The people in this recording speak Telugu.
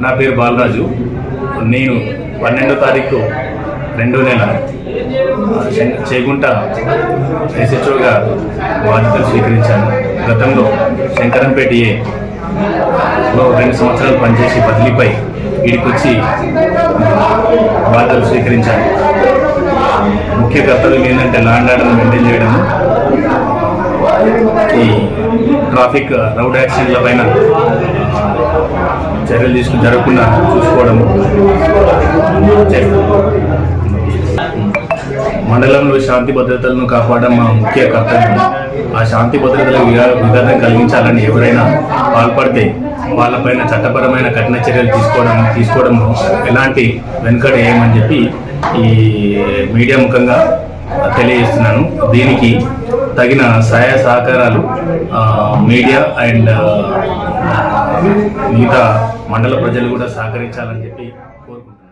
నా పేరు బాలరాజు. నేను పన్నెండో తారీఖు రెండో నెల శం- చేగుంట ఎస్హెచ్ఓగా బాధ్యతలు స్వీకరించాను గతంలో శంకరంపేట ఏలో లో రెండు సంవత్సరాలు పనిచేసి బదిలీపై వీడికొచ్చి బాధ్యతలు స్వీకరించాను ముఖ్య కర్తవ్యం ఏంటంటే లాండ్ ఆర్డర్ను మెయింటైన్ చేయడము. ఈ ట్రాఫిక్ రౌడ్ యాక్సిడెంట్ల పైన చర్యలు తీసుకుని జరగకుండా చూసుకోవడము. మండలంలో శాంతి భద్రతలను కాపాడడం మా ముఖ్య కర్తవ్యం. ఆ శాంతి భద్రతలకు విఘాతం కలిగించాలని ఎవరైనా పాల్పడితే వాళ్ళపైన చట్టపరమైన కఠిన చర్యలు తీసుకోవడం తీసుకోవడంలో ఎలాంటి వెనుకడ వేయమని చెప్పి ఈ మీడియా ముఖంగా తెలియజేస్తున్నాను. దీనికి తగిన సహాయ సహకారాలు మీడియా అండ్ మిగతా మండల ప్రజలు కూడా సహకరించాలని చెప్పి కోరుకుంటున్నాను.